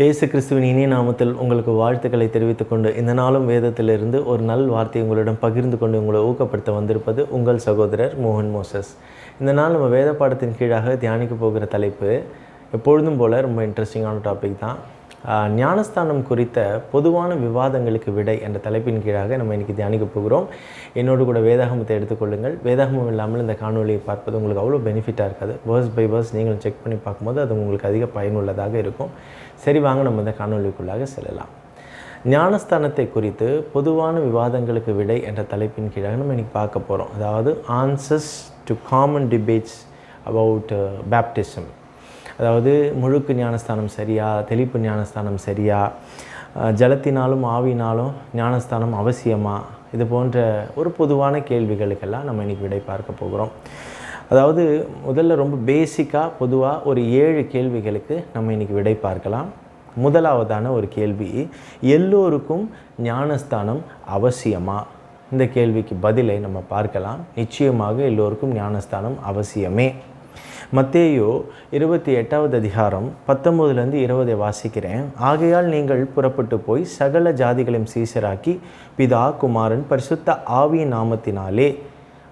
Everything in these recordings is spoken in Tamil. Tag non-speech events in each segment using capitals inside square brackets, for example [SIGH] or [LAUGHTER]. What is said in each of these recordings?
இயேசு கிறிஸ்துவின் இனிய நாமத்தில் உங்களுக்கு வாழ்த்துக்களை தெரிவித்துக் கொண்டு இந்த நாளும் வேதத்திலிருந்து ஒரு நல் வார்த்தையை உங்களிடம் பகிர்ந்து கொண்டு உங்களை ஊக்கப்படுத்த வந்திருப்பது உங்கள் சகோதரர் மோகன் மோசஸ். இந்த நாள் நம்ம வேத பாடத்தின் கீழாக தியானிக்க போகிற தலைப்பு எப்பொழுதும் போல் ரொம்ப இன்ட்ரெஸ்டிங்கான டாபிக் தான். ஞானஸ்தானம் குறித்த பொதுவான விவாதங்களுக்கு விடை என்ற தலைப்பின் கீழாக நம்ம இன்றைக்கி தியானிக்க போகிறோம். என்னோடு கூட வேதாகமத்தை எடுத்துக்கொள்ளுங்கள் வேதாகமம் இல்லாமல் இந்த காணொலியை பார்ப்பது உங்களுக்கு அவ்வளோ பெனிஃபிட்டாக இருக்காது. வேர்ஸ் பை வேர்ஸ் நீங்கள் செக் பண்ணி பார்க்கும்போது அது உங்களுக்கு அதிக பயனுள்ளதாக இருக்கும். சரி வாங்க நம்ம இந்த காணொலிக்குள்ளாக செல்லலாம். ஞானஸ்தானத்தை குறித்து பொதுவான விவாதங்களுக்கு விடை என்ற தலைப்பின் கீழாக நம்ம இன்றைக்கி பார்க்க போகிறோம் அதாவது answers to common debates about baptism அதாவது முழுக்கு ஞானஸ்தானம் சரியா தெளிப்பு ஞானஸ்தானம் சரியா ஜலத்தினாலும் ஆவினாலும் ஞானஸ்தானம் அவசியமா? இது போன்ற ஒரு பொதுவான கேள்விகளுக்கெல்லாம் நம்ம இன்றைக்கி விடை பார்க்க போகிறோம். அதாவது முதல்ல ரொம்ப பேசிக்காக பொதுவாக ஒரு ஏழு கேள்விகளுக்கு நம்ம இன்றைக்கி விடை பார்க்கலாம். முதலாவதான ஒரு கேள்வி எல்லோருக்கும் ஞானஸ்தானம் அவசியமா? இந்த கேள்விக்கு பதிலை நம்ம பார்க்கலாம். நிச்சயமாக எல்லோருக்கும் ஞானஸ்தானம் அவசியமே. மத்தேயோ இருபத்தி எட்டாவது அதிகாரம் பத்தொம்போதுலேருந்து இருபதை வாசிக்கிறேன். ஆகையால் நீங்கள் புறப்பட்டு போய் சகல ஜாதிகளையும் சீசராக்கி பிதா குமாரன் பரிசுத்த ஆவியின் நாமத்தினாலே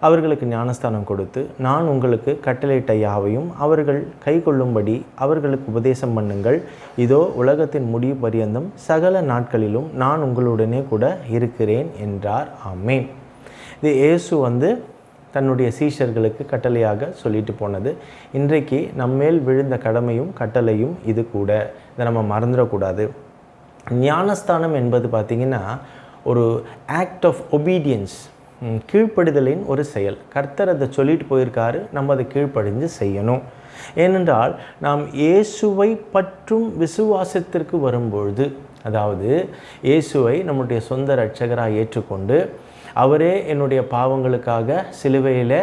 அவர்களுக்கு ஞானஸ்தானம் கொடுத்து நான் உங்களுக்கு கட்டளையிட்ட யாவையும் அவர்கள் கைகொள்ளும்படி அவர்களுக்கு உபதேசம் பண்ணுங்கள். இதோ உலகத்தின் முடிவு பரியந்தம் சகல நாட்களிலும் நான் உங்களுடனே கூட இருக்கிறேன் என்றார். ஆமேன். இது இயேசு வந்து தன்னுடைய சீஷர்களுக்கு கட்டளையாக சொல்லிட்டு போனது. இன்றைக்கு நம்மேல் விழுந்த கடமையும் கட்டளையும் இது கூட. இதை நம்ம மறந்துடக்கூடாது. ஞானஸ்தானம் என்பது பார்த்திங்கன்னா ஒரு ஆக்ட் ஆஃப் ஒபீடியன்ஸ் கீழ்ப்படிதலின் ஒரு செயல். கர்த்தர் அதை சொல்லிட்டு போயிருக்காரு. நம்ம அதை கீழ்ப்படிஞ்சு செய்யணும். ஏனென்றால் நாம் இயேசுவை பற்றும் விசுவாசத்திற்கு வரும்பொழுது அதாவது இயேசுவை நம்முடைய சொந்த இரட்சகராக ஏற்றுக்கொண்டு அவரே என்னுடைய பாவங்களுக்காக சிலுவையில்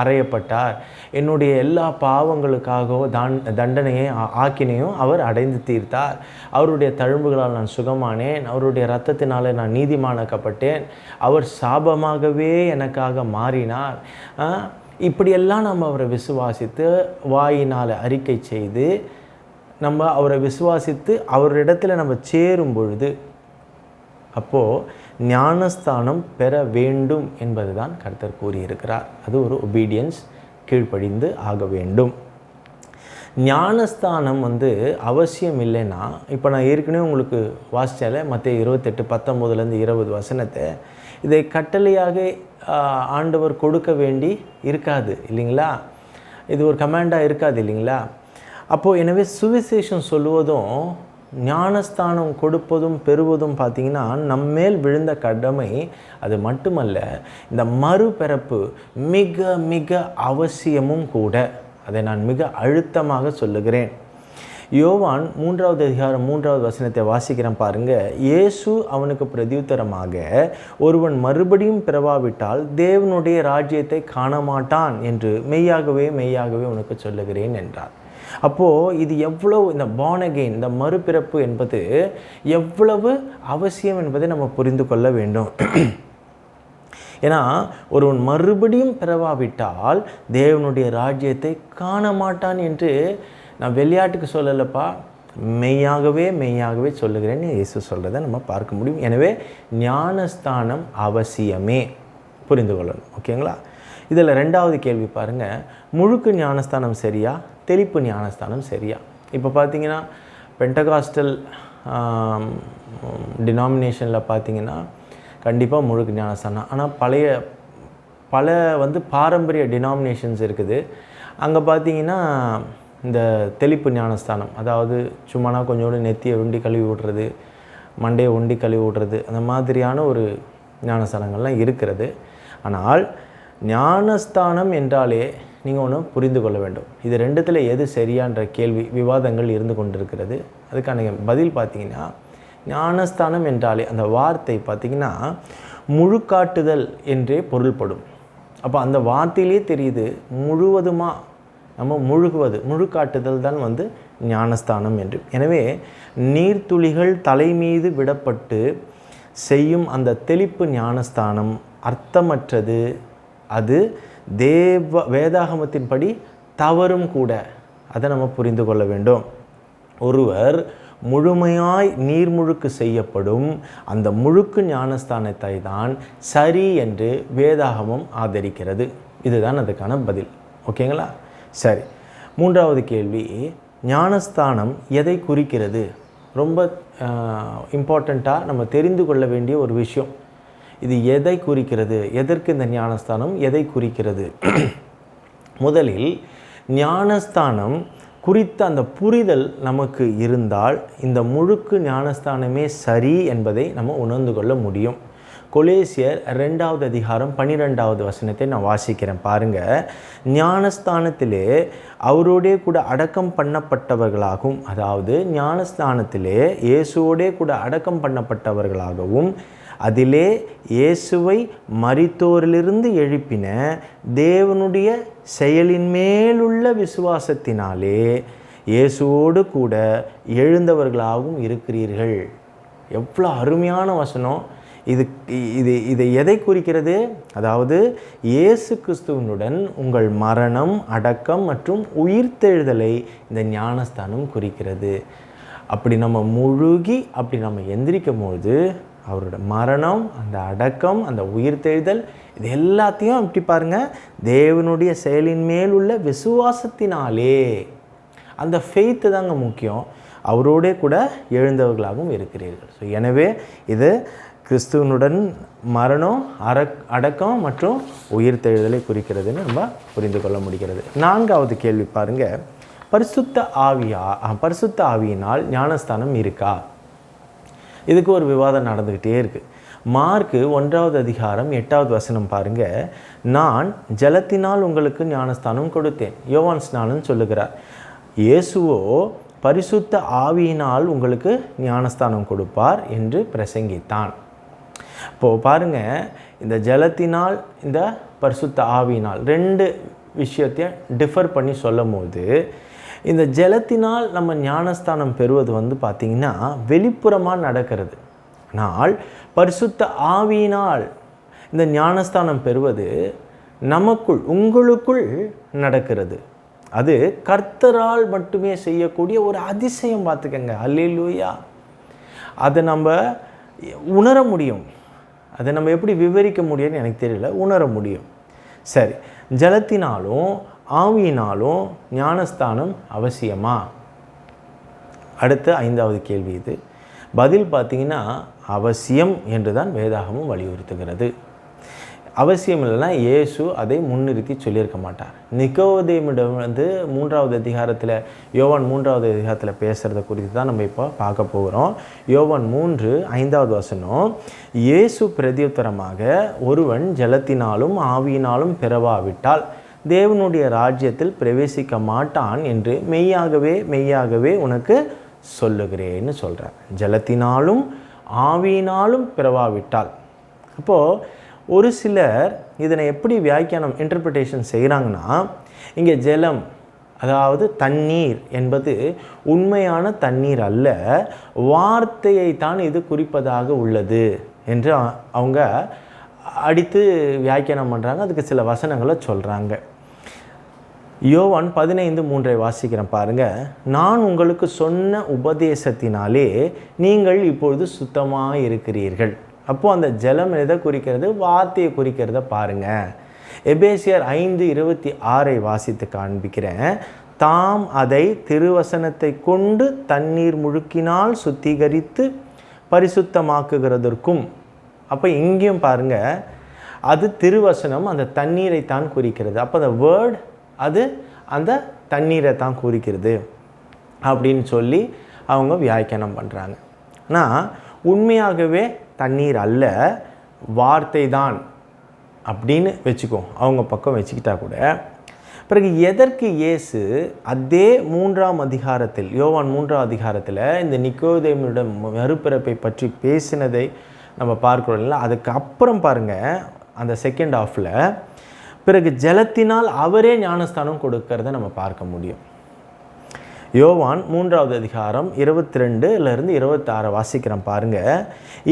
அறையப்பட்டார். என்னுடைய எல்லா பாவங்களுக்காகவும் தான் தண்டனையை ஆக்கினையும் அவர் அடைந்து தீர்த்தார். அவருடைய தழும்புகளால் நான் சுகமானேன். அவருடைய இரத்தத்தினாலே நான் நீதிமானாக்கப்பட்டேன். அவர் சாபமாகவே எனக்காக மாறினார். இப்படியெல்லாம் நம்ம அவரை விசுவாசித்து வாயினால் அறிக்கை செய்து நம்ம அவரை விசுவாசித்து அவரிடத்துல நம்ம சேரும் பொழுது அப்போது ஞானஸ்தானம் பெற வேண்டும் என்பதுதான் கர்த்தர் கூறியிருக்கிறார். அது ஒரு ஒபீடியன்ஸ் கீழ்ப்படிந்து ஆக வேண்டும். ஞானஸ்தானம் வந்து அவசியம் இல்லைன்னா இப்போ நான் ஏற்கனவே உங்களுக்கு வாசித்தால மற்ற இருபத்தெட்டு பத்தொம்போதுலேருந்து இருபது வசனத்தை இதை கட்டளையாக ஆண்டவர் கொடுக்க வேண்டி இருக்காது இல்லைங்களா? இது ஒரு கமாண்டாக இருக்காது இல்லைங்களா? அப்போது எனவே சுவிசேஷம் சொல்லுவதும் ஞானஸ்தானம் கொடுப்பதும் பெறுவதும் பார்த்திங்கன்னா நம்மேல் விழுந்த கடமை அது மட்டுமல்ல இந்த மறுபிறப்பு மிக மிக அவசியமும் கூட. அதை நான் மிக அழுத்தமாக சொல்லுகிறேன். யோவான் மூன்றாவது அதிகாரம் மூன்றாவது வசனத்தை வாசிக்கிறேன் பாருங்க. இயேசு அவனுக்கு பிரதியுத்தரமாக ஒருவன் மறுபடியும் பிறவாவிட்டால் தேவனுடைய ராஜ்யத்தை காண மாட்டான் என்று மெய்யாகவே மெய்யாகவே உனக்கு சொல்லுகிறேன் என்றார். அப்போது இது எவ்வளவு இந்த பானகெயின் இந்த மறுபிறப்பு என்பது எவ்வளவு அவசியம் என்பதை நம்ம புரிந்து கொள்ள வேண்டும். [CLEARS THROAT] ஏன்னா ஒருவன் மறுபடியும் பிறவாவிட்டால் தேவனுடைய ராஜ்யத்தை காண மாட்டான் என்று நான் விளையாட்டுக்கு சொல்லலப்பா. மெய்யாகவே மெய்யாகவே சொல்லுகிறேன்னு இயேசு சொல்கிறத நம்ம பார்க்க முடியும். எனவே ஞானஸ்தானம் அவசியமே. புரிந்து கொள்ளணும். ஓகேங்களா? இதில் ரெண்டாவது கேள்வி பாருங்கள் முழுக்கு ஞானஸ்தானம் சரியா? தெளிப்பு ஞானஸ்தானம் சரியா? இப்போ பார்த்தீங்கன்னா பென்டகாஸ்டல் டினாமினேஷனில் பார்த்தீங்கன்னா கண்டிப்பாக முழுக்கு ஞானஸ்தானம். ஆனால் பழைய பல வந்து பாரம்பரிய டினாமினேஷன்ஸ் இருக்குது. அங்கே பார்த்தீங்கன்னா இந்த தெளிப்பு ஞானஸ்தானம் அதாவது சும்மானா கொஞ்சோண்டு நெத்தியை உண்டி கழுவி விடுறது மண்டையை உண்டி கழுவி விடுறது அந்த மாதிரியான ஒரு ஞானஸ்தானங்கள்லாம் இருக்கிறது. ஆனால் ஞானஸ்தானம் என்றாலே நீங்கள் ஒன்று புரிந்து கொள்ள வேண்டும். இது ரெண்டுத்தில் எது சரியான்ற கேள்வி விவாதங்கள் இருந்து கொண்டிருக்கிறது. அதுக்கான பதில் பார்த்தீங்கன்னா ஞானஸ்தானம் என்றாலே அந்த வார்த்தை பார்த்திங்கன்னா முழுக்காட்டுதல் என்றே பொருள்படும். அப்போ அந்த வார்த்தையிலே தெரியுது முழுவதுமாக நம்ம முழுகுவது முழுக்காட்டுதல் தான் வந்து ஞானஸ்தானம் என்று. எனவே நீர்த்துளிகள் தலை மீது விடப்பட்டு செய்யும் அந்த தெளிப்பு ஞானஸ்தானம் அர்த்தமற்றது. அது தேவ வேதாகமத்தின்படி தவறும் கூட அதை நம்ம புரிந்து கொள்ள வேண்டும். ஒருவர் முழுமையாய் நீர்முழுக்கு செய்யப்படும் அந்த முழுக்கு ஞானஸ்தானத்தை தான் சரி என்று வேதாகமம் ஆதரிக்கிறது. இதுதான் அதுக்கான பதில். ஓகேங்களா? சரி. மூன்றாவது கேள்வி. ஞானஸ்தானம் எதை குறிக்கிறது? ரொம்ப இம்பார்ட்டண்ட்டாக நம்ம தெரிந்து கொள்ள வேண்டிய ஒரு விஷயம். இது எதை குறிக்கிறது? எதற்கு இந்த ஞானஸ்தானம் எதை குறிக்கிறது? முதலில் ஞானஸ்தானம் குறித்த அந்த புரிதல் நமக்கு இருந்தால் இந்த முழுக்கு ஞானஸ்தானமே சரி என்பதை நம்ம உணர்ந்து கொள்ள முடியும். கொலேசியர் ரெண்டாவது அதிகாரம் பன்னிரெண்டாவது வசனத்தை நான் வாசிக்கிறேன். பாருங்க. ஞானஸ்தானத்திலே அவரோடே கூட அடக்கம் பண்ணப்பட்டவர்களாகவும் அதாவது ஞானஸ்தானத்திலே இயேசுவோடே கூட அடக்கம் பண்ணப்பட்டவர்களாகவும் அதிலே இயேசுவை மரித்தோரிலிருந்து எழுப்பின தேவனுடைய செயலின் மேலுள்ள விசுவாசத்தினாலே இயேசுவோடு கூட எழுந்தவர்களாகவும் இருக்கிறீர்கள். எவ்வளோ அருமையான வசனம். இது இது இதை எதை குறிக்கிறது? அதாவது இயேசு கிறிஸ்துவனுடன் உங்கள் மரணம் அடக்கம் மற்றும் உயிர்த்தெழுதலை இந்த ஞானஸ்தானம் குறிக்கிறது. அப்படி நம்ம முழுகி அப்படி நம்ம எந்திரிக்கும் போது அவரோட மரணம் அந்த அடக்கம் அந்த உயிர்த்தெழுதல் இது எல்லாத்தையும் இப்படி பாருங்கள் தேவனுடைய செயலின் மேல் உள்ள விசுவாசத்தினாலே. அந்த ஃபெய்த்து தாங்க முக்கியம். அவரோடே கூட எழுந்தவர்களாகவும் இருக்கிறீர்கள். ஸோ எனவே இது கிறிஸ்துவனுடன் மரணம் அரக் அடக்கம் மற்றும் உயிர் தெழுதலை குறிக்கிறதுன்னு நம்ம புரிந்து கொள்ள முடிகிறது. நான்காவது கேள்வி பாருங்கள் பரிசுத்த ஆவியா பரிசுத்த ஆவியினால் ஞானஸ்தானம் இருக்கா? இதுக்கு ஒரு விவாதம் நடந்துக்கிட்டே இருக்குது மார்க்கு ஒன்றாவது அதிகாரம் எட்டாவது வசனம் பாருங்க. நான் ஜலத்தினால் உங்களுக்கு ஞானஸ்தானம் கொடுத்தேன். யோவான் ஸ்நானம் சொல்லுகிறார். இயேசுவோ பரிசுத்த ஆவியினால் உங்களுக்கு ஞானஸ்தானம் கொடுப்பார் என்று பிரசங்கித்தான். இப்போது பாருங்க இந்த ஜலத்தினால் இந்த பரிசுத்த ஆவியினால் ரெண்டு விஷயத்தையும் டிஃபர் பண்ணி சொல்லும் போது இந்த ஜலத்தினால் நம்ம ஞானஸ்தானம் பெறுவது வந்து பார்த்திங்கன்னா வெளிப்புறமாக நடக்கிறது. ஆனால் பரிசுத்த ஆவியினால் இந்த ஞானஸ்தானம் பெறுவது நமக்குள் உங்களுக்குள் நடக்கிறது. அது கர்த்தரால் மட்டுமே செய்யக்கூடிய ஒரு அதிசயம் பார்த்துக்கங்க. அல்லூயா அதை நம்ம உணர முடியும். அதை நம்ம எப்படி விவரிக்க முடியும்னு எனக்கு தெரியல. உணர முடியும். சரி. ஜலத்தினாலும் ஆவியினாலும் ஞானஸ்தானம் அவசியமா? அடுத்த ஐந்தாவது கேள்வி இது. பதில் பார்த்தீங்கன்னா அவசியம் என்று தான் வேதாகமும் வலியுறுத்துகிறது. அவசியம் இல்லைன்னா இயேசு அதை முன்னிறுத்தி சொல்லியிருக்க மாட்டார். நிக்கோதேமிடம் வந்து மூன்றாவது அதிகாரத்தில் யோவான் மூன்றாவது அதிகாரத்தில் பேசுகிறத குறித்து தான் நம்ம இப்போ பார்க்க போகிறோம். யோவான் மூன்று ஐந்தாவது வசனம். இயேசு பிரதியுத்தரமாக ஒருவன் ஜலத்தினாலும் ஆவியினாலும் பிறவாவிட்டால் தேவனுடைய ராஜ்யத்தில் பிரவேசிக்க மாட்டான் என்று மெய்யாகவே மெய்யாகவே உனக்கு சொல்லுகிறேன்னு சொல்கிறார் ஜலத்தினாலும் ஆவியினாலும் பிறவாவிட்டால். அப்போது ஒரு சிலர் இதனை எப்படி வியாக்கியானம் இன்டர்பிரிட்டேஷன் செய்கிறாங்கன்னா இங்கே ஜலம் அதாவது தண்ணீர் என்பது உண்மையான தண்ணீர் அல்ல வார்த்தையை தான் இது குறிப்பதாக உள்ளது என்று அவங்க அடித்து வியாக்கியானம் பண்ணுறாங்க அதுக்கு சில வசனங்களை சொல்கிறாங்க யோவான் பதினைந்து மூன்றை வாசிக்கிறேன் பாருங்க. நான் உங்களுக்கு சொன்ன உபதேசத்தினாலே நீங்கள் இப்பொழுது சுத்தமாக இருக்கிறீர்கள். அப்போது அந்த ஜலம் எதை குறிக்கிறது? வார்த்தையை குறிக்கிறத பாருங்க. எபேசியர் ஐந்து இருபத்தி ஆறை வாசித்து காண்பிக்கிறேன். தாம் அதை திருவசனத்தை கொண்டு தண்ணீர் முழுக்கினால் சுத்திகரித்து பரிசுத்தமாக்குகிறதற்கும் அப்போ இங்கேயும் பாருங்க அது திருவசனம் அந்த தண்ணீரை தான் குறிக்கிறது. அப்போ அந்த வேர்ட் அது அந்த தண்ணீரை தான் குறிக்கிறது அப்படின்னு சொல்லி அவங்க வியாக்கியானம் பண்ணுறாங்க ஆனால் உண்மையாகவே தண்ணீர் அல்ல வார்த்தை தான் அப்படின்னு வச்சுக்கோ அவங்க பக்கம் வச்சுக்கிட்டா கூட. பிறகு எதற்கு இயேசு அதே மூன்றாம் அதிகாரத்தில் யோவான் மூன்றாம் அதிகாரத்தில் இந்த நிக்கோதேமியோட மறுபிறப்பை பற்றி பேசினதை நம்ம பார்க்குறோம் இல்லை அதுக்கு அப்புறம் பாருங்கள் அந்த செகண்ட் ஆஃபில் பிறகு ஜலத்தினால் அவரே ஞானஸ்தானம் கொடுக்கறத நம்ம பார்க்க முடியும். யோவான் மூன்றாவது அதிகாரம் இருபத்தி ரெண்டுலேருந்து இருபத்தாறை வாசிக்கிறேன் பாருங்க.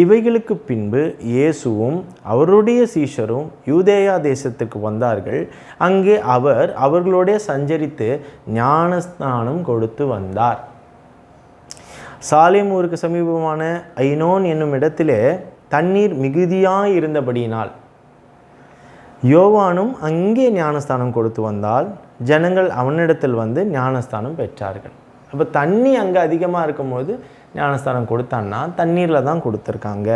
இவைகளுக்கு பின்பு இயேசுவும் அவருடைய சீஷரும் யூதேயா தேசத்துக்கு வந்தார்கள். அங்கே அவர் அவர்களோடே சஞ்சரித்து ஞானஸ்நானம் கொடுத்து வந்தார். சாலேம் ஊருக்கு சமீபமான ஐனோன் என்னும் இடத்திலே தண்ணீர் மிகுதியாக இருந்தபடியினால் யோவானும் அங்கே ஞானஸ்தானம் கொடுத்து வந்தால் ஜனங்கள் அவனிடத்தில் வந்து ஞானஸ்தானம் பெற்றார்கள். அப்போ தண்ணி அங்கே அதிகமாக இருக்கும்போது ஞானஸ்தானம் கொடுத்தான்னா தண்ணீரில் தான் கொடுத்துருக்காங்க.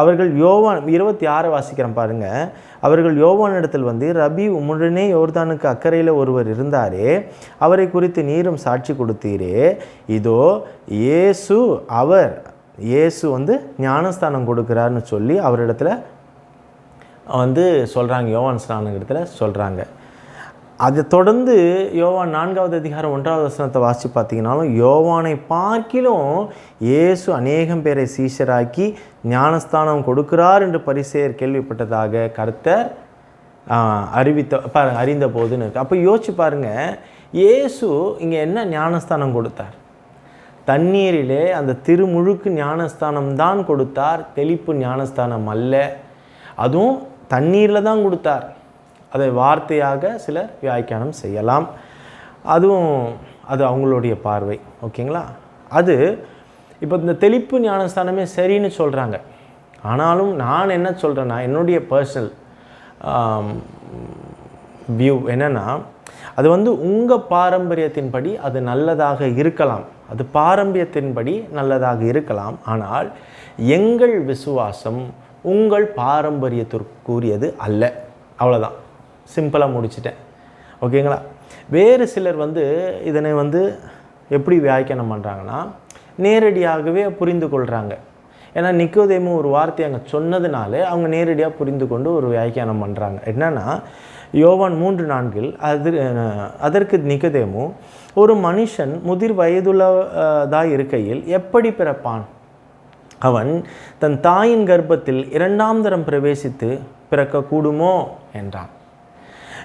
அவர்கள் யோவான் இருபத்தி ஆறு வாசிக்கிறேன் பாருங்க. அவர்கள் யோவானிடத்தில் வந்து ரபி உமுடனே யோர்தானுக்கு அக்கறையில் ஒருவர் இருந்தாரே அவரை குறித்து நீரும் சாட்சி கொடுத்தீரே. இதோ இயேசு அவர் இயேசு வந்து ஞானஸ்தானம் கொடுக்குறாருன்னு சொல்லி அவரிடத்துல வந்து சொல்கிறாங்க யோவான் ஸ்நானகத்தில் சொல்கிறாங்க அதை தொடர்ந்து யோவான் நான்காவது அதிகாரம் ஒன்றாவது வசனத்தை வாசித்து பார்த்தீங்கன்னாலும் யோவானை பார்க்கிலும் இயேசு அநேகம் பேரை சீஷராக்கி ஞானஸ்தானம் கொடுக்கிறார் என்று பரிசெயர் கேள்விப்பட்டதாக கர்த்தர் அறிவித்த பாருங்க அறிந்த போதுன்னு இருக்கு. அப்போ யோசிச்சு பாருங்க இயேசு இங்கே என்ன ஞானஸ்தானம் கொடுத்தார்? தண்ணீரிலே அந்த திருமுழுக்கு ஞானஸ்தானம் தான் கொடுத்தார் தெளிப்பு ஞானஸ்தானம் அல்ல. அதுவும் தண்ணீரில் தான் கொடுத்தார். அதை வார்த்தையாக சிலர் வியாக்கியானம் செய்யலாம். அதுவும் அது அவங்களுடைய பார்வை. ஓகேங்களா? அது இப்போ இந்த தெளிப்பு ஞானஸ்தானமே சரின்னு சொல்கிறாங்க ஆனாலும் நான் என்ன சொல்கிறேன்னா என்னுடைய பர்சனல் வியூ என்னென்னா அது வந்து உங்கள் பாரம்பரியத்தின்படி அது நல்லதாக இருக்கலாம். அது பாரம்பரியத்தின்படி நல்லதாக இருக்கலாம். ஆனால் எங்கள் விசுவாசம் உங்கள் பாரம்பரியத்திற்குரியது அல்ல. அவ்வளோதான் சிம்பிளாக முடிச்சிட்டேன். ஓகேங்களா? வேறு சிலர் வந்து இதனை வந்து எப்படி வியாக்கியானம் பண்ணுறாங்கன்னா நேரடியாகவே புரிந்து கொள்கிறாங்க ஏன்னா நிக்கோதேமு ஒரு வார்த்தை அங்கே சொன்னதுனாலே அவங்க நேரடியாக புரிந்து கொண்டு ஒரு வியாக்கியானம் பண்ணுறாங்க என்னென்னா யோவான் மூன்று நான்கில் அது அதற்கு நிக்கதேமு ஒரு மனுஷன் முதிர் வயதுள்ளதாக இருக்கையில் எப்படி பிறப்பான்? அவன் தன் தாயின் கர்ப்பத்தில் இரண்டாம் தரம் பிரவேசித்து பிறக்கக்கூடுமோ? என்றான்.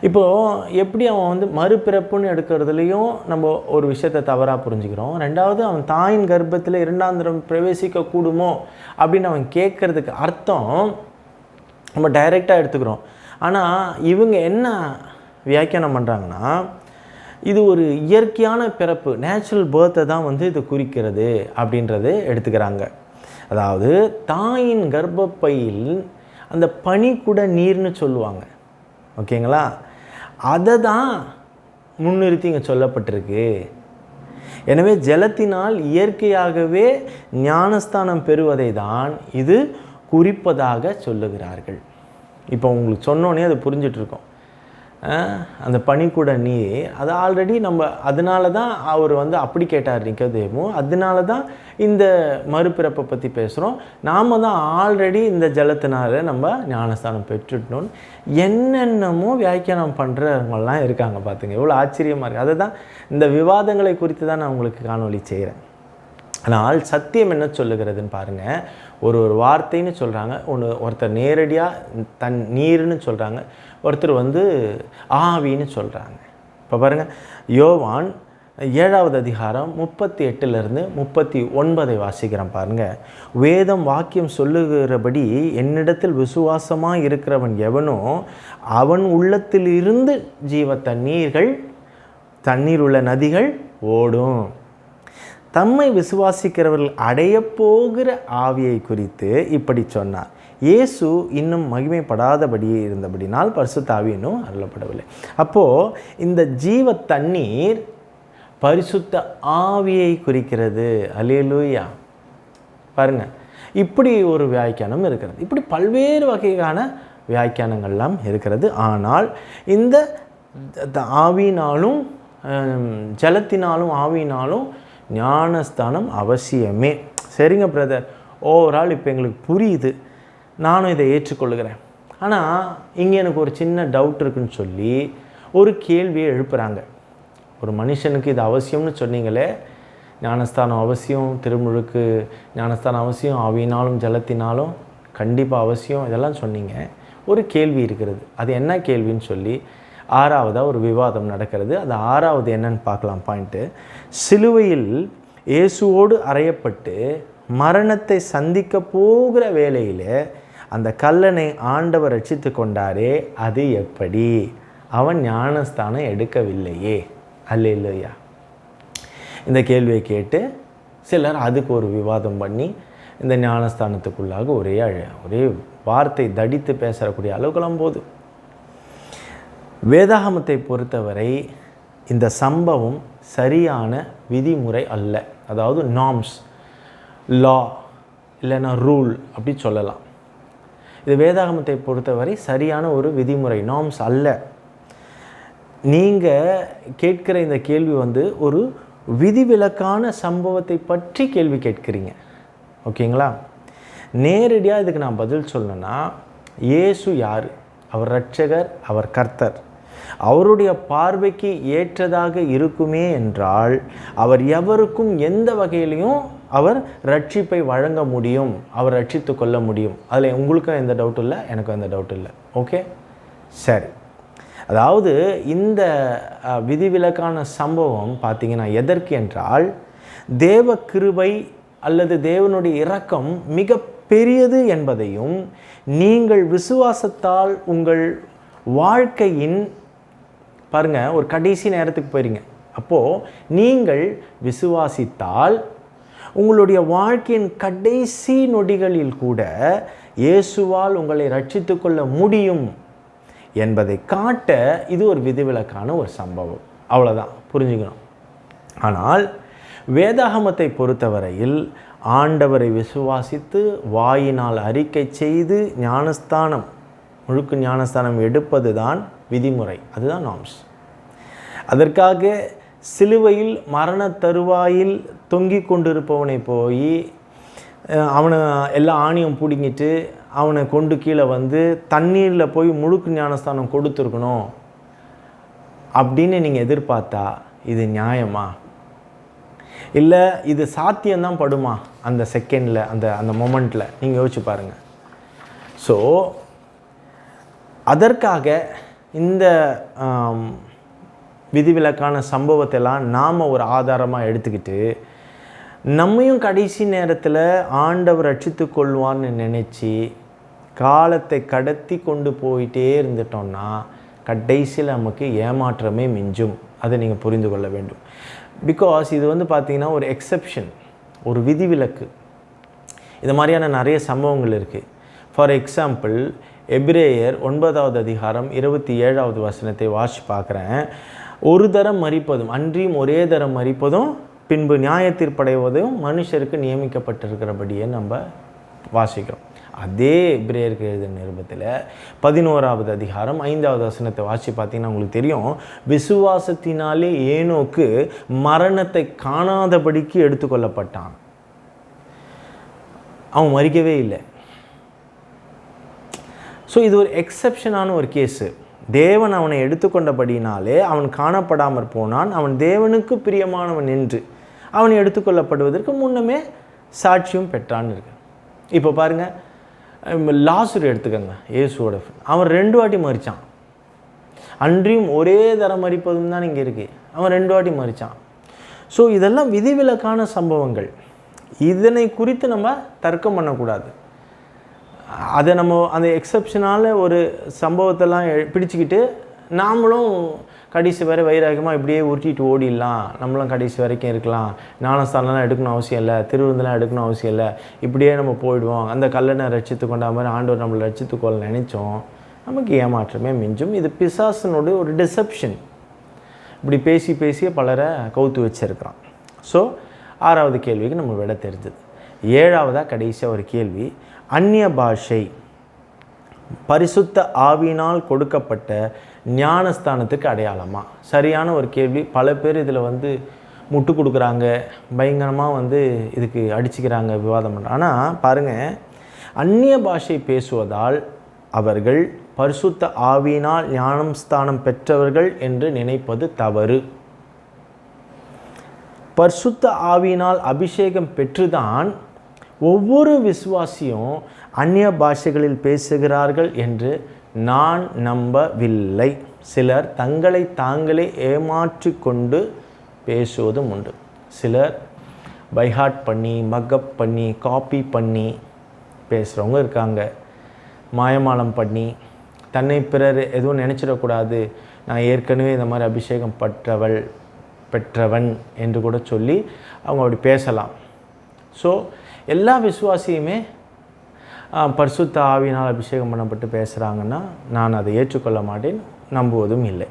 இப்போது எப்படி அவன் வந்து மறுபிறப்புன்னு எடுக்கிறதுலையும் நம்ம ஒரு விஷயத்தை தவறாக புரிஞ்சுக்கிறோம். ரெண்டாவது அவன் தாயின் கர்ப்பத்தில் இரண்டாம் தரம் பிரவேசிக்க கூடுமோ அப்படின்னு அவன் கேட்கறதுக்கு அர்த்தம் நம்ம டைரெக்டாக எடுத்துக்கிறோம். ஆனால் இவங்க என்ன வியாக்கியானம் பண்ணுறாங்கன்னா இது ஒரு இயற்கையான பிறப்பு நேச்சுரல் பேர்த்தை தான் வந்து இது குறிக்கிறது அப்படின்றது எடுத்துக்கிறாங்க. அதாவது தாயின் கர்ப்பப்பையில் அந்த பனிக்குட நீர்னு சொல்லுவாங்க. ஓகேங்களா? அதை தான் முன்னிறுத்தி இங்கே சொல்லப்பட்டிருக்கு. எனவே ஜலத்தினால் இயற்கையாகவே ஞானஸ்தானம் பெறுவதை தான் இது குறிப்பதாக சொல்லுகிறார்கள். இப்போ உங்களுக்கு சொன்னோன்னே அது புரிஞ்சிட்ருக்கோம். அந்த பனிக்கூட நீர் அது ஆல்ரெடி நம்ம அதனால தான் அவர் வந்து அப்படி கேட்டார் நிக்கதேமு. அதனால தான் இந்த மறுபிறப்பை பற்றி பேசுகிறோம் நாம் தான் ஆல்ரெடி இந்த ஜலத்தினால நம்ம ஞானஸ்தானம் பெற்றுட்டோம்னு என்னென்னமோ வியாக்கியானம் பண்ணுறவங்களாம் இருக்காங்க பார்த்துங்க எவ்வளோ ஆச்சரியமாக இருக்குது அதை தான் இந்த விவாதங்களை குறித்து தான் நான் உங்களுக்கு காணொலி செய்கிறேன் ஆனால் சத்தியம் என்ன சொல்லுகிறதுன்னு பாருங்கள் ஒரு ஒரு வார்த்தைன்னு சொல்கிறாங்க ஒன்று ஒருத்தர் நேரடியாக தன் நீர்னு சொல்கிறாங்க ஒருத்தர் வந்து ஆவின்னு சொல்கிறாங்க இப்போ பாருங்கள் யோவான் ஏழாவது அதிகாரம் முப்பத்தி எட்டுலேருந்து முப்பத்தி ஒன்பதை வாசிக்கிறேன் பாருங்கள் வேதம் வாக்கியம் சொல்லுகிறபடி என்னிடத்தில் விசுவாசமாக இருக்கிறவன் எவனோ அவன் உள்ளத்தில் இருந்து ஜீவ தண்ணீர்கள் தண்ணீர் உள்ள நதிகள் ஓடும். தம்மை விசுவாசிக்கிறவர்கள் அடைய போகிற ஆவியை குறித்து இப்படி சொன்னார். இயேசு இன்னும் மகிமைப்படாதபடியே இருந்தபடினால் பரிசுத்த ஆவி இன்னும் அருளப்படவில்லை. அப்போது இந்த ஜீவ தண்ணீர் பரிசுத்த ஆவியை குறிக்கிறது. அலேலூயா பாருங்கள் இப்படி ஒரு வியாக்கியானம் இருக்கிறது. இப்படி பல்வேறு வகையான வியாக்கியானங்கள்லாம் இருக்கிறது. ஆனால் இந்த த- ஜலத்தினாலும் ஆவினாலும் ஞானஸ்தானம் அவசியமே. சரிங்க பிரதர். ஓவரால் இப்போ எங்களுக்கு புரியுது. நானும் இதை ஏற்றுக்கொள்கிறேன். ஆனால் இங்கே எனக்கு ஒரு சின்ன டவுட் இருக்குன்னு சொல்லி ஒரு கேள்வியை எழுப்புகிறாங்க ஒரு மனுஷனுக்கு இது அவசியம்னு சொன்னீங்களே ஞானஸ்தானம் அவசியம் திருமுழுக்கு ஞானஸ்தானம் அவசியம் ஆவியினாலும் ஜலத்தினாலும் கண்டிப்பாக அவசியம் இதெல்லாம் சொன்னீங்க. ஒரு கேள்வி இருக்கிறது. அது என்ன கேள்வின்னு சொல்லி ஆறாவதாக ஒரு விவாதம் நடக்கிறது. அது ஆறாவது என்னன்னு பார்க்கலாம் பாயிண்ட்டு சிலுவையில் இயேசுவோடு அறையப்பட்டு மரணத்தை சந்திக்க போகிற வேளையில் அந்த கல்லனை ஆண்டவர் ரட்சித்து கொண்டாரே அது எப்படி? அவன் ஞானஸ்தானம் எடுக்கவில்லையே. அல்லையா இந்த கேள்வியை கேட்டு சிலர் அதுக்கு ஒரு விவாதம் பண்ணி இந்த ஞானஸ்தானத்துக்குள்ளாக ஒரே அழ ஒரே வார்த்தை தடித்து பேசக்கூடிய அளவுக்குலாம் போது வேதாகமத்தை பொறுத்தவரை இந்த சம்பவம் சரியான விதிமுறை அல்ல. அதாவது நாம்ஸ் லா இல்லைன்னா ரூல் அப்படி சொல்லலாம். இது வேதாகமத்தை பொறுத்தவரை சரியான ஒரு விதிமுறை நாம்ஸ் அல்ல. நீங்கள் கேட்கிற இந்த கேள்வி வந்து ஒரு விதிவிலக்கான சம்பவத்தை பற்றி கேள்வி கேட்குறீங்க. ஓகேங்களா? நேரடியாக இதுக்கு நான் பதில் சொல்லணும்னா இயேசு யார்? அவர் ரட்சகர் அவர் கர்த்தர். அவருடைய பார்வைக்கு ஏற்றதாக இருக்குமே என்றால் அவர் எவருக்கும் எந்த வகையிலையும் அவர் ரட்சிப்பை வழங்க முடியும் அவர் ரட்சித்து கொள்ள முடியும். அதில் உங்களுக்கும் எந்த டவுட்டும் இல்லை எனக்கும் எந்த டவுட்டும் இல்லை. ஓகே சரி. அதாவது இந்த விதிவிலக்கான சம்பவம் பார்த்தீங்கன்னா எதற்கு என்றால் தேவ கிருபை அல்லது தேவனுடைய இரக்கம் மிக பெரியது என்பதையும் நீங்கள் விசுவாசத்தால் உங்கள் வாழ்க்கையின் பாருங்கள் ஒரு கடைசி நேரத்துக்கு போயிருங்க. அப்போது நீங்கள் விசுவாசித்தால் உங்களுடைய வாழ்க்கையின் கடைசி நொடிகளில் கூட இயேசுவால் உங்களை ரட்சித்து கொள்ள முடியும் என்பதை காட்ட இது ஒரு விதிவிலக்கான ஒரு சம்பவம். அவ்வளோதான் புரிஞ்சுக்கணும். ஆனால் வேதாகமத்தை பொறுத்தவரையில் ஆண்டவரை விசுவாசித்து வாயினால் அறிக்கை செய்து ஞானஸ்தானம் முழுக்கு ஞானஸ்தானம் எடுப்பது தான் விதிமுறை. அதுதான் நாம்ஸ். அதற்காக சிலுவையில் மரண தருவாயில் தொங்கிக் கொண்டிருப்பவனை போய் அவனை எல்லா ஆணியம் பிடுங்கிட்டு அவனை கொண்டு கீழே வந்து தண்ணீரில் போய் முழுக்கு ஞானஸ்தானம் கொடுத்துருக்கணும் அப்படின்னு நீங்கள் எதிர்பார்த்தா இது நியாயமா? இல்லை இது சாத்தியம்தான் படுமா அந்த செகண்டில் அந்த அந்த மொமெண்ட்டில் நீங்கள் யோசிச்சு பாருங்கள் ஸோ அதற்காக இந்த விதிவிலக்கான சம்பவத்தெல்லாம் நாம் ஒரு ஆதாரமாக எடுத்துக்கிட்டு நம்மையும் கடைசி நேரத்தில் ஆண்டவர் ரட்சித்து கொள்வான்னு நினச்சி காலத்தை கடத்தி கொண்டு போயிட்டே இருந்துட்டோம்னா கடைசியில் நமக்கு ஏமாற்றமே மிஞ்சும். அதை நீங்கள் புரிந்து கொள்ள வேண்டும். பிகாஸ் இது வந்து பார்த்திங்கன்னா ஒரு எக்ஸப்ஷன் ஒரு விதிவிலக்கு. இது மாதிரியான நிறைய சம்பவங்கள் இருக்குது ஃபார் எக்ஸாம்பிள் எபிரேயர் ஒன்பதாவது அதிகாரம் இருபத்தி ஏழாவது வசனத்தை வாசி பார்க்குறேன் ஒரு தரம் மறிப்பதும் அன்றியும் ஒரே தரம் மறிப்பதும் பின்பு நியாயத்தீர்ப்படைவதும் மனுஷருக்கு நியமிக்கப்பட்டிருக்கிறபடியே நம்ம வாசிக்கிறோம். அதே பிரேயருக்கு எழுதின நிருபத்தில் பதினோராவது அதிகாரம் ஐந்தாவது வசனத்தை வாசி பார்த்தீங்கன்னா உங்களுக்கு தெரியும். விசுவாசத்தினாலே ஏனோக்கு மரணத்தை காணாதபடிக்கு எடுத்துக்கொள்ளப்பட்டான். அவன் மறிக்கவே இல்லை. ஸோ இது ஒரு எக்ஸப்ஷனான ஒரு கேஸு தேவன் அவனை எடுத்துக்கொண்டபடினாலே அவன் காணப்படாமற் போனான். அவன் தேவனுக்கு பிரியமானவன் என்று அவன் எடுத்துக்கொள்ளப்படுவதற்கு முன்னமே சாட்சியும் பெற்றான்னு இருக்கு. இப்போ பாருங்கள் லாசுர் எடுத்துக்கோங்க இயேசுவோட அவன் ரெண்டு வாட்டி மறிச்சான் அன்றியும் ஒரே தரம் மறிப்பதும் தான் இங்கே இருக்குது அவன் ரெண்டு வாட்டி மறிச்சான் ஸோ இதெல்லாம் விதிவிலக்கான சம்பவங்கள். இதனை குறித்து நம்ம தர்க்கம் பண்ணக்கூடாது. அதை நம்ம அந்த எக்ஸப்ஷனால ஒரு சம்பவத்தெல்லாம் பிடிச்சிக்கிட்டு நாமளும் கடைசி வரை வைராகமாக இப்படியே உருட்டிட்டு ஓடிடலாம். நம்மளும் கடைசி வரைக்கும் இருக்கலாம். ஞானஸ்தானம்லாம் எடுக்கணும் அவசியம் இல்லை. திருவிருந்தெல்லாம் எடுக்கணும் அவசியம் இல்லை. இப்படியே நம்ம போயிடுவோம். அந்த கல்லனை ரட்சித்து கொண்ட மாதிரி ஆண்டவர் நம்மளை ரட்சித்துக்கொள்ள நினைச்சோம். நமக்கு ஏமாற்றமே மிஞ்சும். இது பிசாசனுடைய ஒரு டிசப்ஷன் இப்படி பேசி பேசியே பலரை கவுத்து வச்சிருக்கிறான். ஸோ ஆறாவது கேள்விக்கு நம்ம விட தெரிஞ்சது. ஏழாவதாக கடைசியாக ஒரு கேள்வி. அந்நிய பாஷை பரிசுத்த ஆவியினால் கொடுக்கப்பட்ட ஞானஸ்தானத்துக்கு அடையாளமா? சரியான ஒரு கேள்வி. பல பேர் இதில் வந்து முட்டு கொடுக்குறாங்க. பயங்கரமாக வந்து இதுக்கு அடிச்சுக்கிறாங்க விவாதம் பண்ணுறாங்க ஆனால் பாருங்கள் அந்நிய பாஷை பேசுவதால் அவர்கள் பரிசுத்த ஆவியினால் ஞானம் ஸ்தானம் பெற்றவர்கள் என்று நினைப்பது தவறு. பரிசுத்த ஆவியினால் அபிஷேகம் பெற்றுதான் ஒவ்வொரு விசுவாசியும் அந்நிய பாஷைகளில் பேசுகிறார்கள் என்று நான் நம்பவில்லை. சிலர் தங்களை தாங்களே ஏமாற்றி கொண்டு பேசுவதும் உண்டு. சிலர் பைஹாட் பண்ணி மக்கப் பண்ணி காப்பி பண்ணி பேசுகிறவங்க இருக்காங்க. மாயமாலம் பண்ணி தன்னை பிறர் எதுவும் நினச்சிடக்கூடாது. நான் ஏற்கனவே இந்த மாதிரி அபிஷேகம் பற்றவள் பெற்றவன் என்று கூட சொல்லி அவங்க அப்படி பேசலாம். ஸோ எல்லா விசுவாசியுமே பரிசுத்த ஆவியினால் அபிஷேகம் பண்ணப்பட்டு பேசுகிறாங்கன்னா நான் அதை ஏற்றுக்கொள்ள மாட்டேன் நம்புவதும் இல்லை.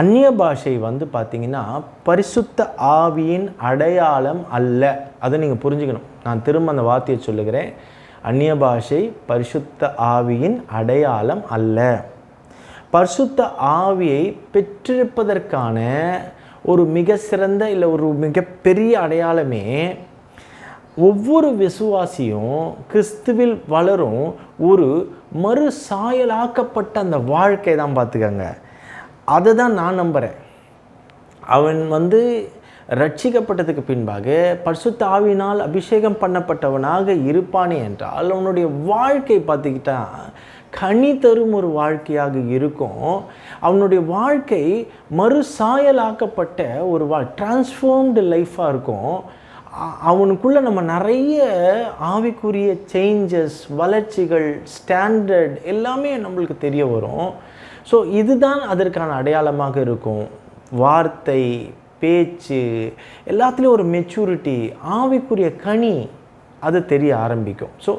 அந்நிய பாஷை வந்து பார்த்தீங்கன்னா பரிசுத்த ஆவியின் அடையாளம் அல்ல. அதை நீங்கள் புரிஞ்சுக்கணும். நான் திரும்ப அந்த வார்த்தையை சொல்லுகிறேன். அந்நிய பாஷை பரிசுத்த ஆவியின் அடையாளம் அல்ல. பரிசுத்த ஆவியை பெற்றிருப்பதற்கான ஒரு மிக சிறந்த இல்லை ஒரு மிகப்பெரிய அடையாளமே ஒவ்வொரு விசுவாசியும் கிறிஸ்துவில் வளரும் ஒரு மறு சாயலாக்கப்பட்ட அந்த வாழ்க்கை தான் பார்த்துக்கங்க. அதை தான் நான் நம்புகிறேன் அவன் வந்து ரட்சிக்கப்பட்டதுக்கு பின்பாக பரிசுத்த ஆவியினால் அபிஷேகம் பண்ணப்பட்டவனாக இருப்பானே என்றால் அவனுடைய வாழ்க்கை பார்த்துக்கிட்டா கனி தரும் ஒரு வாழ்க்கையாக இருக்கும். அவனுடைய வாழ்க்கை மறுசாயலாக்கப்பட்ட ஒரு வா டிரான்ஸ்ஃபார்ம்டு லைஃப்பாக இருக்கும். அவனுக்குள்ள நம்ம நிறைய ஆவிக்குரிய சேஞ்சஸ் வளர்ச்சிகள் ஸ்டாண்டர்ட் எல்லாமே நம்மளுக்கு தெரிய வரும். ஸோ இதுதான் அதற்கான அடையாளமாக இருக்கும். வார்த்தை பேச்சு எல்லாத்துலேயும் ஒரு மெச்சூரிட்டி ஆவிக்குரிய கனி அது தெரிய ஆரம்பிக்கும். ஸோ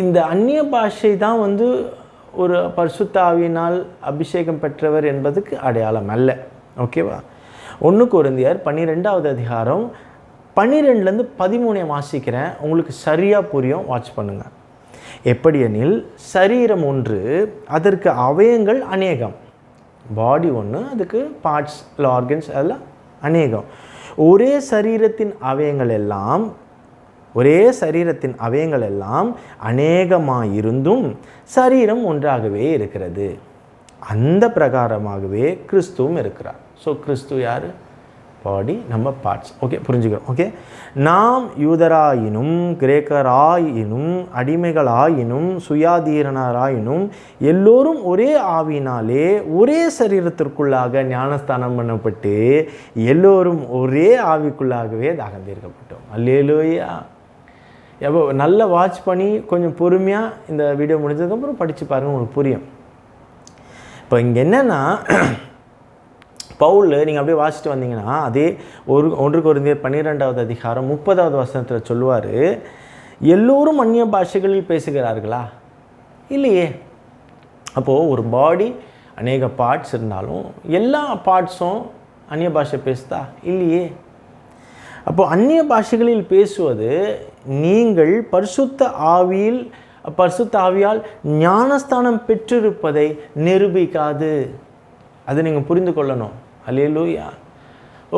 இந்த அந்நிய பாஷை தான் வந்து ஒரு பரிசுத்தாவினால் அபிஷேகம் பெற்றவர் என்பதுக்கு அடையாளம் அல்ல. ஓகேவா ஒன்று குருந்தியார் பன்னிரெண்டாவது அதிகாரம் பன்னிரெண்டுலேருந்து பதிமூணை வாசிக்கிறேன். உங்களுக்கு சரியாக புரியும் வாட்ச் பண்ணுங்கள் எப்படியெனில் சரீரம் ஒன்று அதற்கு அவயங்கள் அநேகம். பாடி ஒன்று அதுக்கு பார்ட்ஸ் இல்லை ஆர்கன்ஸ் அதெல்லாம் அநேகம். ஒரே சரீரத்தின் அவயங்கள் எல்லாம் ஒரே சரீரத்தின் அவயங்கள் எல்லாம் அநேகமாக இருந்தும் சரீரம் ஒன்றாகவே இருக்கிறது. அந்த பிரகாரமாகவே கிறிஸ்துவும் இருக்கிறார். ஸோ கிறிஸ்து யார்? பாடி நம்ம பார்ட்ஸ் ஓகே புரிஞ்சுக்கிறோம். ஓகே நாம் யூதராயினும் கிரேக்கராயினும் அடிமைகளாயினும் சுயாதீரனராயினும் எல்லோரும் ஒரே ஆவினாலே ஒரே சரீரத்திற்குள்ளாக ஞானஸ்தானம் பண்ணப்பட்டு எல்லோரும் ஒரே ஆவிக்குள்ளாகவே தாகந்தீர்க்கப்பட்டோம் அல்லேலோயா. எப்போ நல்லா வாட்ச் பண்ணி கொஞ்சம் பொறுமையாக இந்த வீடியோ முடிஞ்சதுக்கப்புறம் படித்து பாருங்கள் உங்களுக்கு புரியும். இப்போ இங்கே என்னென்னா பவுல் நீங்கள் அப்படியே வாசிட்டு வந்தீங்கன்னா அதே ஒரு ஒன்று குருந்தியர் பன்னிரெண்டாவது அதிகாரம் முப்பதாவது வசனத்தில் சொல்லுவார் எல்லோரும் அந்நிய பாஷைகளில் பேசுகிறார்களா? இல்லையே. அப்போது ஒரு பாடி அநேக பார்ட்ஸ் இருந்தாலும் எல்லா பார்ட்ஸும் அந்நிய பாஷை பேசுதா? இல்லையே. அப்போது அந்நிய பாஷைகளில் பேசுவது நீங்கள் பரிசுத்த ஆவியில் பரிசுத்த ஆவியால் ஞானஸ்தானம் பெற்றிருப்பதை நிரூபிக்காது. அதை நீங்கள் புரிந்து கொள்ளணும். அல்லேலூயா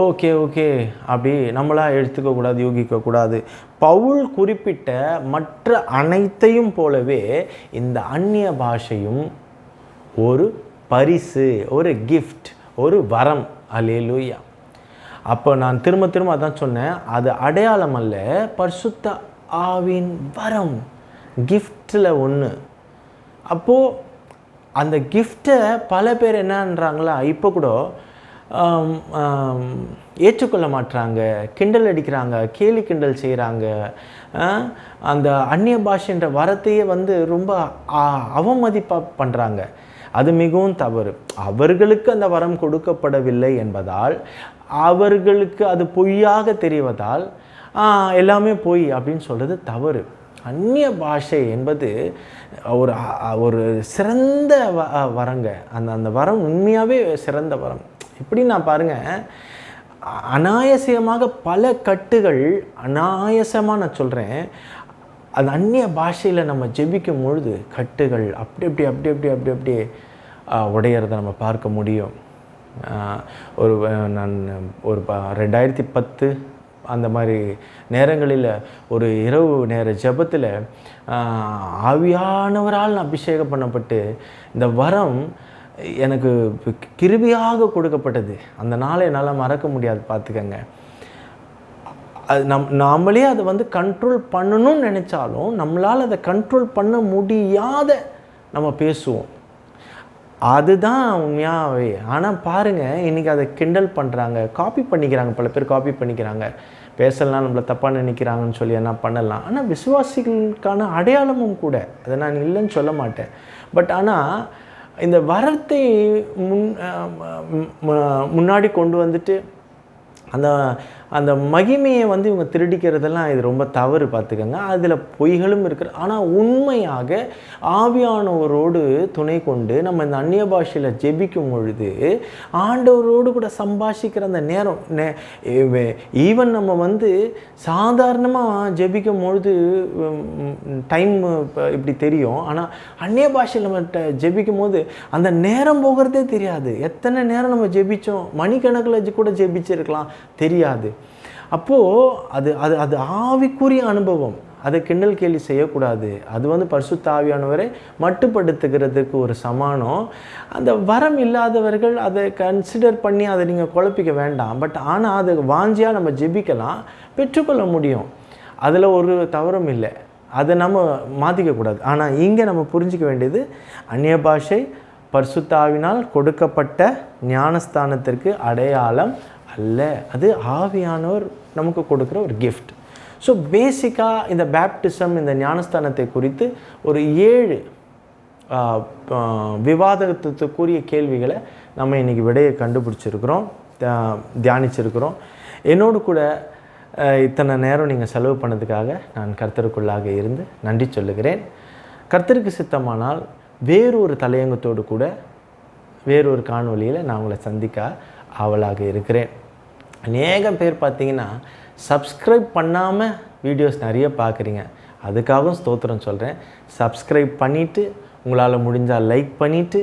ஓகே ஓகே அப்படி நம்மளா எடுத்துக்க கூடாது யூகிக்க கூடாது. பவுல் குறிப்பிட்ட மற்ற அனைத்தையும் போலவே இந்த அந்நிய பாஷையும் ஒரு பரிசு ஒரு கிஃப்ட் ஒரு வரம். அல்லேலூயா அப்போ நான் திரும்ப திரும்ப அதான் சொன்னேன் அது அடையாளம் அல்ல பரிசுத்த ஆவின் வரம். கிஃப்டில் ஒன்று அப்போது அந்த கிஃப்டை பல பேர் என்னன்றாங்களா? இப்போ கூட ஏற்றுக்கொள்ள மாட்டுறாங்க கிண்டல் அடிக்கிறாங்க கேலி கிண்டல் செய்கிறாங்க அந்த அந்நிய பாஷைன்ற வரத்தையே வந்து ரொம்ப அ- பண்ணுறாங்க அது மிகவும் தவறு. அவர்களுக்கு அந்த வரம் கொடுக்கப்படவில்லை என்பதால் அவர்களுக்கு அது பொய்யாக தெரிவதால் எல்லாமே பொய் அப்படின்னு சொல்கிறது தவறு. அந்நிய பாஷை என்பது ஒரு ஒரு சிறந்த வ வரங்க. அந்த அந்த வரம் உண்மையாகவே சிறந்த வரம். இப்படி நான் பாருங்கள் அநாயசியமாக பல கட்டுகள் அநாயசமாக நான் சொல்கிறேன் அது அந்நிய பாஷையில் நம்ம ஜெபிக்கும் பொழுது கட்டுகள் அப்படி அப்படி அப்படி அப்படி அப்படி அப்படியே உடையிறத நம்ம பார்க்க முடியும். ஒரு நான் ஒரு ப ரெண்டாயிரத்தி பத்து அந்த மாதிரி நேரங்களில் ஒரு இரவு நேர ஜெபத்தில் ஆவியானவரால் நான் அபிஷேகம் பண்ணப்பட்டு இந்த வரம் எனக்கு கிருபியாக கொடுக்கப்பட்டது. அந்த நாளை என்னால் மறக்க முடியாது பார்த்துக்கங்க. அது நம் நாமளே அதை வந்து கண்ட்ரோல் பண்ணணும்னு நினச்சாலும் நம்மளால் அதை கண்ட்ரோல் பண்ண முடியாத நம்ம பேசுவோம். அதுதான் உண்மையாகவே ஆனால் பாருங்கள் இன்றைக்கி அதை கிண்டல் பண்ணுறாங்க காப்பி பண்ணிக்கிறாங்க பல பேர் காப்பி பண்ணிக்கிறாங்க. பேசலாம் நம்மளை தப்பாக நினைக்கிறாங்கன்னு சொல்லி என்ன பண்ணலாம். ஆனால் விசுவாசிகளுக்கான அடையாளமும் கூட அதை நான் இல்லைன்னு சொல்ல மாட்டேன். பட் ஆனால் இந்த வரத்தை முன் முன்னாடி கொண்டு வந்துட்டு அந்த அந்த மகிமையை வந்து இவங்க திருடிக்கிறதெல்லாம் இது ரொம்ப தவறு பார்த்துக்கோங்க. அதில் பொய்களும் இருக்கிற ஆனால் உண்மையாக ஆவியானவரோடு துணை கொண்டு நம்ம இந்த அந்நிய பாஷையில் ஜெபிக்கும் பொழுது ஆண்டவரோடு கூட சம்பாஷிக்கிற அந்த நேரம் ஈவன் நம்ம வந்து சாதாரணமாக ஜெபிக்கும் பொழுது டைம் இப்படி தெரியும். ஆனால் அந்நிய பாஷையில் நம்ம ஜெபிக்கும் போது அந்த நேரம் போகிறதே தெரியாது. எத்தனை நேரம் நம்ம ஜெபிச்சோம்? மணிக்கணக்கில் கூட ஜெபிச்சிருக்கலாம். தெரியாது. அப்போது அது அது அது ஆவிக்குரிய அனுபவம். அதை கிண்டல் கேலி செய்யக்கூடாது. அது வந்து பரிசுத்தாவியானவரை மட்டுப்படுத்துகிறதுக்கு ஒரு சமானம். அந்த வரம் இல்லாதவர்கள் அதை கன்சிடர் பண்ணி அதை நீங்கள் குழப்பிக்க வேண்டாம். பட் ஆனால் அது வாஞ்சியாக நம்ம ஜெபிக்கலாம் பெற்றுக்கொள்ள முடியும். அதில் ஒரு தவறும் இல்லை. அதை நம்ம மாற்றிக்கக்கூடாது ஆனால் இங்கே நம்ம புரிஞ்சிக்க வேண்டியது அந்நிய பாஷை பரிசுத்தாவினால் கொடுக்கப்பட்ட ஞானஸ்தானத்திற்கு அடையாளம் அல்ல. அது ஆவியானோர் நமக்கு கொடுக்குற ஒரு கிஃப்ட் ஸோ பேசிக்காக இந்த பேப்டிசம் இந்த ஞானஸ்தானத்தை குறித்து ஒரு ஏழு விவாதத்துக்குரிய கேள்விகளை நம்ம இன்றைக்கி விடையை கண்டுபிடிச்சிருக்கிறோம் தியானிச்சிருக்கிறோம். என்னோடு கூட இத்தனை நேரம் நீங்கள் செலவு பண்ணதுக்காக நான் கர்த்தருக்குள்ளாக இருந்து நன்றி சொல்லுகிறேன். கர்த்தருக்கு சித்தமானால் வேறொரு தலையங்கத்தோடு கூட வேறொரு காணொலியில் நான் உங்களை சந்திக்க ஆவலாக இருக்கிறேன். அநேகம் பேர் பார்த்தீங்கன்னா சப்ஸ்கிரைப் பண்ணாமல் வீடியோஸ் நிறைய பார்க்குறீங்க. அதுக்காகவும் ஸ்தோத்திரம் சொல்கிறேன் சப்ஸ்கிரைப் பண்ணிவிட்டு உங்களால் முடிஞ்சால் லைக் பண்ணிவிட்டு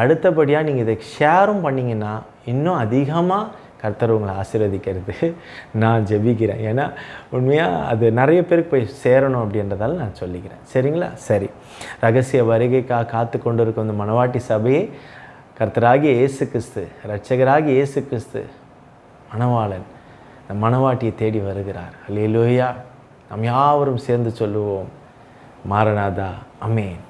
அடுத்தபடியாக நீங்கள் இதை ஷேரும் பண்ணிங்கன்னா இன்னும் அதிகமாக கர்த்தர் உங்களை ஆசீர்வதிக்கிறது. நான் ஜெபிக்கிறேன். ஏன்னா உண்மையாக அது நிறைய பேருக்கு போய் சேரணும் அப்படின்றதால நான் சொல்லிக்கிறேன். சரிங்களா? சரி. ரகசிய வருகைக்காக காத்து கொண்டு இருக்கும் இந்த மணவாட்டி சபையை கர்த்தராகிய இயேசு கிறிஸ்து ரட்சகராகி இயேசு கிறிஸ்து மணவாளன் இந்த மணவாட்டியை தேடி வருகிறார். அல்லையிலோயா நாம் யாவரும் சேர்ந்து சொல்லுவோம் மாரநாதா அமேன்.